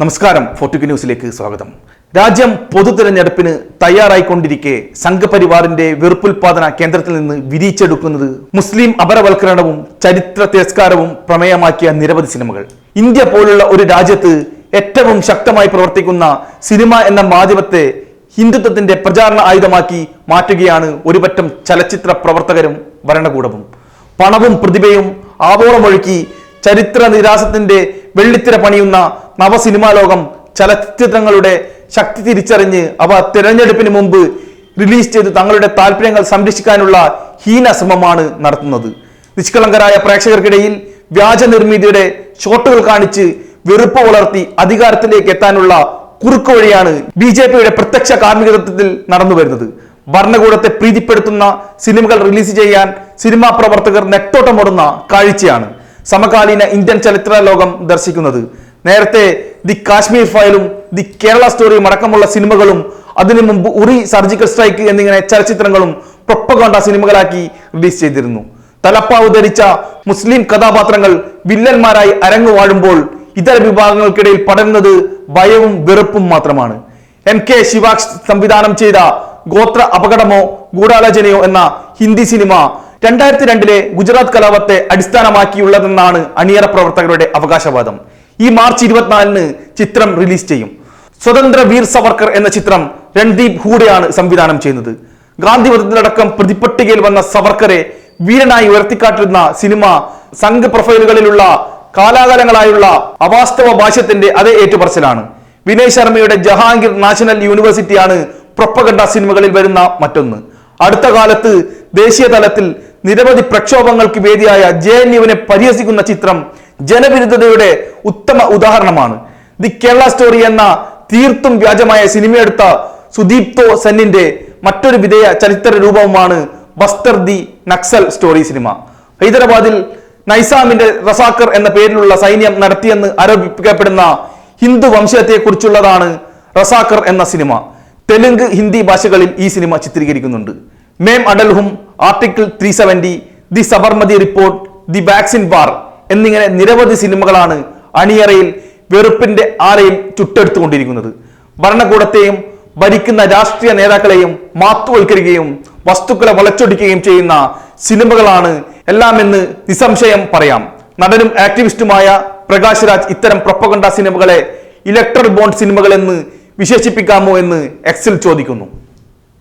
നമസ്കാരം ഫോർട്ടുക്ക് ന്യൂസിലേക്ക് സ്വാഗതം. രാജ്യം പൊതു തിരഞ്ഞെടുപ്പിന് തയ്യാറായിക്കൊണ്ടിരിക്കെ സംഘപരിവാറിന്റെ വെറുപ്പുൽപാദന കേന്ദ്രത്തിൽ നിന്ന് വിരിച്ചെടുക്കുന്നത് മുസ്ലിം അപരവൽക്കരണവും ചരിത്ര തിരസ്കാരവും പ്രമേയമാക്കിയ നിരവധി സിനിമകൾ. ഇന്ത്യ പോലുള്ള ഒരു രാജ്യത്ത് ഏറ്റവും ശക്തമായി പ്രവർത്തിക്കുന്ന സിനിമ എന്ന മാധ്യമത്തെ ഹിന്ദുത്വത്തിന്റെ പ്രചാരണ ആയുധമാക്കി മാറ്റുകയാണ് ഒരുപറ്റം ചലച്ചിത്ര പ്രവർത്തകരും ഭരണകൂടവും. പണവും പ്രതിഭയും ആവോളമൊഴുക്കി ചരിത്ര നിരാസത്തിന്റെ വെള്ളിത്തിര പണിയുന്ന നവസിനിമാ ലോകം ചലച്ചിത്രങ്ങളുടെ ശക്തി തിരിച്ചറിഞ്ഞ് അവ തിരഞ്ഞെടുപ്പിന് മുമ്പ് റിലീസ് ചെയ്ത് തങ്ങളുടെ താല്പര്യങ്ങൾ സംരക്ഷിക്കാനുള്ള ഹീനശ്രമമാണ് നടത്തുന്നത്. നിഷ്കളങ്കരായ പ്രേക്ഷകർക്കിടയിൽ വ്യാജ നിർമ്മിതിയുടെ ഷോട്ടുകൾ കാണിച്ച് വെറുപ്പ് വളർത്തി അധികാരത്തിലേക്ക് എത്താനുള്ള കുറുക്ക് വഴിയാണ് ബി ജെ പിയുടെ പ്രത്യക്ഷ കാർമ്മികത്വത്തിൽ നടന്നു വരുന്നത്. ഭരണകൂടത്തെ പ്രീതിപ്പെടുത്തുന്ന സിനിമകൾ റിലീസ് ചെയ്യാൻ സിനിമാ പ്രവർത്തകർ നെട്ടോട്ടമോടുന്ന കാഴ്ചയാണ് സമകാലീന ഇന്ത്യൻ ചലച്ചിത്ര ലോകം ദർശിക്കുന്നത്. നേരത്തെ ദി കാശ്മീർ ഫയലും ദി കേരള സ്റ്റോറിയും അടക്കമുള്ള സിനിമകളും അതിനു മുമ്പ് ഉറി സർജിക്കൽ സ്ട്രൈക്ക് എന്നിങ്ങനെ ചലച്ചിത്രങ്ങളും പ്രൊപ്പഗോണ്ട സിനിമകളാക്കി റിലീസ് ചെയ്തിരുന്നു. തലപ്പാവ് ധരിച്ച മുസ്ലിം കഥാപാത്രങ്ങൾ വില്ലന്മാരായി അരങ്ങു വാഴുമ്പോൾ ഇതര വിഭാഗങ്ങൾക്കിടയിൽ പടരുന്നത് ഭയവും വെറുപ്പും മാത്രമാണ്. എം കെ ശിവാക്ഷ് സംവിധാനം ചെയ്ത ഗോത്ര അപകടമോ ഗൂഢാലോചനയോ എന്ന ഹിന്ദി സിനിമ രണ്ടായിരത്തി രണ്ടിലെ ഗുജറാത്ത് കലാപത്തെ അടിസ്ഥാനമാക്കിയുള്ളതെന്നാണ് അണിയറ പ്രവർത്തകരുടെ അവകാശവാദം. ഈ മാർച്ച് ഇരുപത്തിനാലിന് ചിത്രം റിലീസ് ചെയ്യും. സ്വതന്ത്ര വീർ സവർക്കർ എന്ന ചിത്രം രൺദീപ് ഹൂഡയാണ് സംവിധാനം ചെയ്യുന്നത്. ഗാന്ധിവധത്തിലടക്കം പ്രതിപട്ടികയിൽ വന്ന സവർക്കറെ വീരനായി ഉയർത്തിക്കാട്ടുന്ന സിനിമ സംഘ പ്രൊഫൈലുകളിലുള്ള കാലാകാലങ്ങളായുള്ള അവാസ്തവ ഭാഷ്യത്തിന്റെ അതേ ഏറ്റുപറച്ചിലാണ്. വിനയ് ശർമ്മയുടെ ജഹാംഗീർ നാഷണൽ യൂണിവേഴ്സിറ്റിയാണ് പ്രൊപ്പഗണ്ട സിനിമകളിൽ വരുന്ന മറ്റൊന്ന്. അടുത്ത കാലത്ത് ദേശീയ തലത്തിൽ നിരവധി പ്രക്ഷോഭങ്ങൾക്ക് വേദിയായ ജെ എൻ യുവിനെ പരിഹസിക്കുന്ന ചിത്രം ജനവിരുദ്ധതയുടെ ഉത്തമ ഉദാഹരണമാണ്. ദി കേരള സ്റ്റോറി എന്ന തീർത്തും വ്യാജമായ സിനിമയെടുത്ത സുദീപ്തോ സെന്നിന്റെ മറ്റൊരു വിധേയ ചരിത്ര രൂപവുമാണ് Bastar the Naxal story cinema. ഹൈദരാബാദിൽ നൈസാമിന്റെ റസാക്കർ എന്ന പേരിലുള്ള സൈന്യം നടത്തിയെന്ന് ആരോപിക്കപ്പെടുന്ന ഹിന്ദു വംശത്തെക്കുറിച്ചുള്ളതാണ് റസാക്കർ എന്ന സിനിമ. തെലുങ്ക് ഹിന്ദി ഭാഷകളിൽ ഈ സിനിമ ചിത്രീകരിക്കുന്നുണ്ട്. Main Atal Hoon article three seventy the Sabarmati report the vaccine war എന്നിങ്ങനെ നിരവധി സിനിമകളാണ് അണിയറയിൽ വെറുപ്പിന്റെ ആലയിൽ ചുട്ടെടുത്തുകൊണ്ടിരിക്കുന്നത്. ഭരണകൂടത്തെയും ഭരിക്കുന്ന രാഷ്ട്രീയ നേതാക്കളെയും മാത്തുവൽക്കരിക്കുകയും വസ്തുക്കളെ വളച്ചൊടിക്കുകയും ചെയ്യുന്ന സിനിമകളാണ് എല്ലാമെന്ന് നിസ്സംശയം പറയാം. നടനും ആക്ടിവിസ്റ്റുമായ പ്രകാശ് രാജ് ഇത്തരം പ്രൊപ്പഗണ്ട സിനിമകളെ ഇലക്ട്രൽ ബോണ്ട് സിനിമകളെന്ന് വിശേഷിപ്പിക്കാമോ എന്ന് എക്സിൽ ചോദിക്കുന്നു.